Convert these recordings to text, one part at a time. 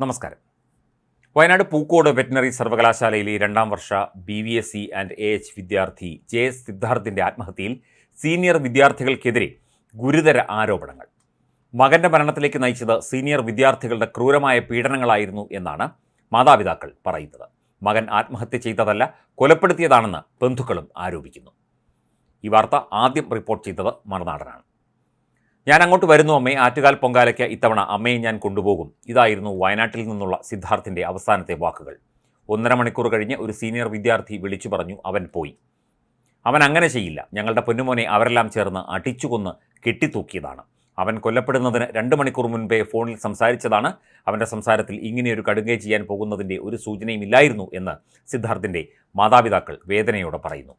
നമസ്കാരം. വയനാട് പൂക്കോട് വെറ്റിനറി സർവകലാശാലയിലെ രണ്ടാം വർഷ B V S C and A H വിദ്യാർത്ഥി ജെ എസ് സിദ്ധാർത്ഥിന്റെ ആത്മഹത്യയിൽ സീനിയർ വിദ്യാർത്ഥികൾക്കെതിരെ ഗുരുതര ആരോപണങ്ങൾ. മകന്റെ മരണത്തിലേക്ക് നയിച്ചത് സീനിയർ വിദ്യാർത്ഥികളുടെ ക്രൂരമായ പീഡനങ്ങളായിരുന്നു എന്നാണ് മാതാപിതാക്കൾ പറയുന്നത്. മകൻ ആത്മഹത്യ ചെയ്തതല്ല കൊലപ്പെടുത്തിയതാണെന്ന് ബന്ധുക്കളും ആരോപിക്കുന്നു. ഈ വാർത്ത ആദ്യം റിപ്പോർട്ട് ചെയ്തത് മറുനാടനാണ് ഞാൻ അങ്ങോട്ട് വരുന്നു അമ്മേ. ആറ്റുകാൽ പൊങ്കാലയ്ക്ക് ഇത്തവണ അമ്മയെ ഞാൻ കൊണ്ടുപോകും. ഇതായിരുന്നു വയനാട്ടിൽ നിന്നുള്ള സിദ്ധാർത്ഥിന്റെ അവസാനത്തെ വാക്കുകൾ. ഒന്നര മണിക്കൂർ കഴിഞ്ഞ് ഒരു സീനിയർ വിദ്യാർത്ഥി വിളിച്ചു പറഞ്ഞു അവൻ പോയി. അവൻ അങ്ങനെ ചെയ്യില്ല. ഞങ്ങളുടെ പൊന്നുമോനെ അവരെല്ലാം ചേർന്ന് അടിച്ചുകൊന്ന് കെട്ടിത്തൂക്കിയതാണ്. അവൻ കൊല്ലപ്പെടുന്നതിന് രണ്ട് മണിക്കൂർ മുൻപേ ഫോണിൽ സംസാരിച്ചതാണ്. അവന്റെ സംസാരത്തിൽ ഇങ്ങനെയൊരു കടുങ്കൈ ചെയ്യാൻ പോകുന്നതിന്റെ ഒരു സൂചനയും ഇല്ലായിരുന്നു എന്ന് സിദ്ധാർത്ഥിന്റെ മാതാപിതാക്കൾ വേദനയോടെ പറയുന്നു.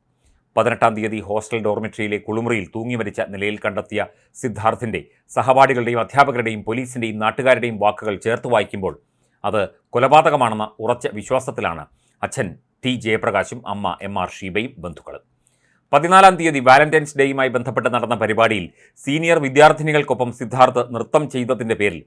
പതിനെട്ടാം തീയതി ഹോസ്റ്റൽ ഡോർമെട്രിയിലെ കുളിമുറിയിൽ തൂങ്ങി മരിച്ച നിലയിൽ കണ്ടെത്തിയ സിദ്ധാർത്ഥിന്റെ സഹപാഠികളുടെയും അധ്യാപകരുടെയും പോലീസിന്റെയും നാട്ടുകാരുടെയും വാക്കുകൾ ചേർത്ത് വായിക്കുമ്പോൾ അത് കൊലപാതകമാണെന്ന ഉറച്ച വിശ്വാസത്തിലാണ് അച്ഛൻ ടി ജയപ്രകാശും അമ്മ എം ആർ ഷീബയും ബന്ധുക്കളും പതിനാലാം തീയതി വാലന്റൈൻസ് ഡേയുമായി ബന്ധപ്പെട്ട് നടന്ന പരിപാടിയിൽ സീനിയർ വിദ്യാർത്ഥിനികൾക്കൊപ്പം സിദ്ധാർത്ഥ് നൃത്തം ചെയ്തതിന്റെ പേരിൽ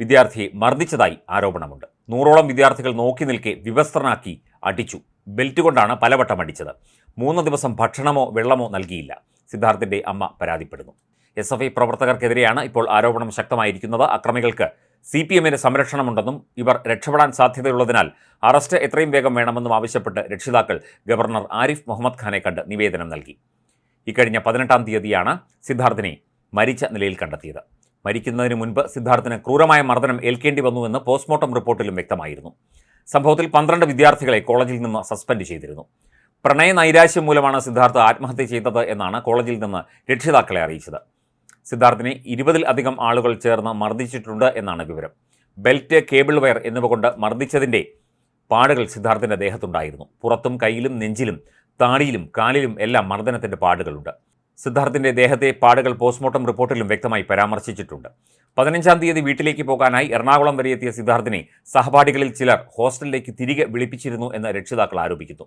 വിദ്യാർത്ഥിയെ മർദ്ദിച്ചതായി ആരോപണമുണ്ട്. നൂറോളം വിദ്യാർത്ഥികൾ നോക്കി നിൽക്കെ വിവസ്ത്രനാക്കി അടിച്ചു. ബെൽറ്റ് കൊണ്ടാണ് പലവട്ടം അടിച്ചത്. മൂന്ന് ദിവസം ഭക്ഷണമോ വെള്ളമോ നൽകിയില്ല. സിദ്ധാർത്ഥിന്റെ അമ്മ പരാതിപ്പെടുന്നു. എസ് എഫ് ഐ പ്രവർത്തകർക്കെതിരെയാണ് ഇപ്പോൾ ആരോപണം ശക്തമായിരിക്കുന്നത്. അക്രമികൾക്ക് സി പി എമ്മിന് സംരക്ഷണമുണ്ടെന്നും ഇവർ രക്ഷപ്പെടാൻ സാധ്യതയുള്ളതിനാൽ അറസ്റ്റ് എത്രയും വേഗം വേണമെന്നും ആവശ്യപ്പെട്ട് രക്ഷിതാക്കൾ ഗവർണർ ആരിഫ് മുഹമ്മദ് ഖാനെ കണ്ട് നിവേദനം നൽകി. ഇക്കഴിഞ്ഞ പതിനെട്ടാം തീയതിയാണ് സിദ്ധാർത്ഥിനെ മരിച്ച നിലയിൽ കണ്ടെത്തിയത്. മരിക്കുന്നതിന് മുൻപ് സിദ്ധാർത്ഥിന് ക്രൂരമായ മർദ്ദനം ഏൽക്കേണ്ടി വന്നുവെന്ന് പോസ്റ്റ്മോർട്ടം റിപ്പോർട്ടിലും വ്യക്തമായിരുന്നു. സംഭവത്തിൽ പന്ത്രണ്ട് വിദ്യാർത്ഥികളെ കോളേജിൽ നിന്ന് സസ്പെൻഡ് ചെയ്തിരുന്നു. പ്രണയ നൈരാശ്യം മൂലമാണ് സിദ്ധാർത്ഥ് ആത്മഹത്യ ചെയ്തത് എന്നാണ് കോളേജിൽ നിന്ന് രക്ഷിതാക്കളെ അറിയിച്ചത്. സിദ്ധാർത്ഥിനെ ഇരുപതിൽ അധികം ആളുകൾ ചേർന്ന് മർദ്ദിച്ചിട്ടുണ്ട് എന്നാണ് വിവരം. ബെൽറ്റ് കേബിൾ വയർ എന്നിവ കൊണ്ട് മർദ്ദിച്ചതിന്റെ പാടുകൾ സിദ്ധാർത്ഥിന്റെ ദേഹത്തുണ്ടായിരുന്നു. പുറത്തും കയ്യിലും നെഞ്ചിലും താടിയിലും കാലിലും എല്ലാം മർദ്ദനത്തിന്റെ പാടുകളുണ്ട്. സിദ്ധാർത്ഥിന്റെ ദേഹത്തെ പാടുകൾ പോസ്റ്റ്മോർട്ടം റിപ്പോർട്ടിലും വ്യക്തമായി പരാമർശിച്ചിട്ടുണ്ട്. പതിനഞ്ചാം തീയതി വീട്ടിലേക്ക് പോകാനായി എറണാകുളം വരെ എത്തിയ സിദ്ധാർത്ഥിനെ സഹപാഠികളിൽ ചിലർ ഹോസ്റ്റലിലേക്ക് തിരികെ വിളിപ്പിച്ചിരുന്നു എന്ന് രക്ഷിതാക്കൾ ആരോപിക്കുന്നു.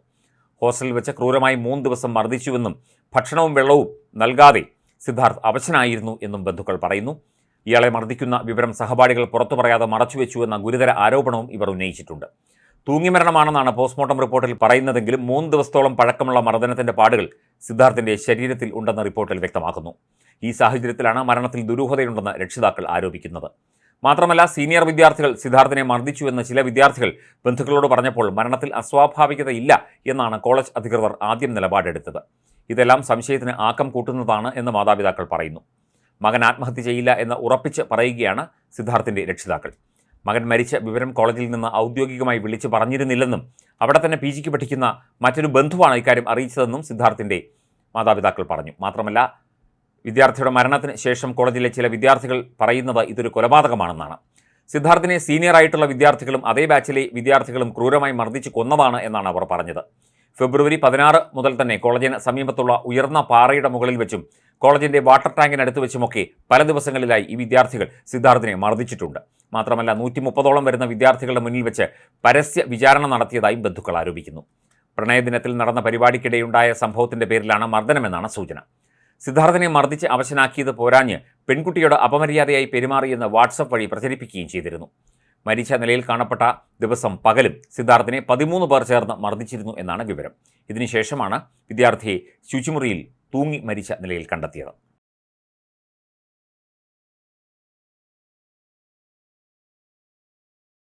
ഹോസ്റ്റലിൽ വെച്ച് ക്രൂരമായി മൂന്ന് ദിവസം മർദ്ദിച്ചുവെന്നും ഭക്ഷണവും വെള്ളവും നൽകാതെ സിദ്ധാർത്ഥ് അവശനായിരുന്നു എന്നും ബന്ധുക്കൾ പറയുന്നു. ഇയാളെ മർദ്ദിക്കുന്ന വിവരം സഹപാഠികൾ പുറത്തു പറയാതെ മറച്ചുവെച്ചുവെന്ന ഗുരുതര ആരോപണവും ഇവർ ഉന്നയിച്ചിട്ടുണ്ട്. തൂങ്ങിമരണമാണെന്നാണ് പോസ്റ്റ്മോർട്ടം റിപ്പോർട്ടിൽ പറയുന്നതെങ്കിലും മൂന്ന് ദിവസത്തോളം പഴക്കമുള്ള മർദ്ദനത്തിന്റെ പാടുകൾ സിദ്ധാർത്ഥിന്റെ ശരീരത്തിൽ ഉണ്ടെന്ന റിപ്പോർട്ടിൽ വ്യക്തമാക്കുന്നു. ഈ സാഹചര്യത്തിലാണ് മരണത്തിൽ ദുരൂഹതയുണ്ടെന്ന് രക്ഷിതാക്കൾ ആരോപിക്കുന്നത്. മാത്രമല്ല സീനിയർ വിദ്യാർത്ഥികൾ സിദ്ധാർത്ഥിനെ മർദ്ദിച്ചുവെന്ന് ചില വിദ്യാർത്ഥികൾ ബന്ധുക്കളോട് പറഞ്ഞപ്പോൾ മരണത്തിൽ അസ്വാഭാവികതയില്ല എന്നാണ് കോളേജ് അധികൃതർ ആദ്യം നിലപാടെടുത്തത്. ഇതെല്ലാം സംശയത്തിന് ആക്കം കൂട്ടുന്നതാണ് എന്ന് മാതാപിതാക്കൾ പറയുന്നു. മകൻ ആത്മഹത്യ ചെയ്യില്ല എന്ന് ഉറപ്പിച്ച് പറയുകയാണ് സിദ്ധാർത്ഥിന്റെ രക്ഷിതാക്കൾ. മകൻ മരിച്ച വിവരം കോളേജിൽ നിന്ന് ഔദ്യോഗികമായി വിളിച്ചു പറഞ്ഞിരുന്നില്ലെന്നും അവിടെ തന്നെ പി ജിക്ക് പഠിക്കുന്ന മറ്റൊരു ബന്ധുവാണ് ഇക്കാര്യം അറിയിച്ചതെന്നും സിദ്ധാർത്ഥിന്റെ മാതാപിതാക്കൾ പറഞ്ഞു. മാത്രമല്ല വിദ്യാർത്ഥിയുടെ മരണത്തിന് ശേഷം കോളേജിലെ ചില വിദ്യാർത്ഥികൾ പറയുന്നത് ഇതൊരു കൊലപാതകമാണെന്നാണ്. സിദ്ധാർത്ഥിനെ സീനിയർ ആയിട്ടുള്ള വിദ്യാർത്ഥികളും അതേ ബാച്ചിലെ വിദ്യാർത്ഥികളും ക്രൂരമായി മർദ്ദിച്ച് കൊന്നതാണ് എന്നാണ് അവർ പറഞ്ഞത്. ഫെബ്രുവരി പതിനാറ് മുതൽ തന്നെ കോളേജിന് സമീപത്തുള്ള ഉയർന്ന പാറയുടെ മുകളിൽ വെച്ചും കോളേജിന്റെ വാട്ടർ ടാങ്കിനടുത്ത് വെച്ചുമൊക്കെ പല ദിവസങ്ങളിലായി ഈ വിദ്യാർത്ഥികൾ സിദ്ധാർത്ഥിനെ മർദ്ദിച്ചിട്ടുണ്ട്. മാത്രമല്ല നൂറ്റി മുപ്പതോളം വരുന്ന വിദ്യാർത്ഥികളുടെ മുന്നിൽ വെച്ച് പരസ്യ വിചാരണ നടത്തിയതായും ബന്ധുക്കൾ ആരോപിക്കുന്നു. പ്രണയദിനത്തിൽ നടന്ന പരിപാടിക്കിടെയുണ്ടായ സംഭവത്തിന്റെ പേരിലാണ് മർദ്ദനമെന്നാണ് സൂചന. സിദ്ധാർത്ഥനെ മർദ്ദിച്ച് അവശനാക്കിയത് പോരാഞ്ഞ് പെൺകുട്ടിയോട് അപമര്യാദയായി പെരുമാറിയെന്ന് വാട്സപ്പ് വഴി പ്രചരിപ്പിക്കുകയും ചെയ്തിരുന്നു. മരിച്ച നിലയിൽ കാണപ്പെട്ട ദിവസം പകലും സിദ്ധാർത്ഥിനെ പതിമൂന്ന് പേർ ചേർന്ന് മർദ്ദിച്ചിരുന്നു എന്നാണ് വിവരം. ഇതിനുശേഷമാണ് വിദ്യാർത്ഥിയെ ശുചിമുറിയിൽ തൂങ്ങി മരിച്ച നിലയിൽ കണ്ടെത്തിയത്.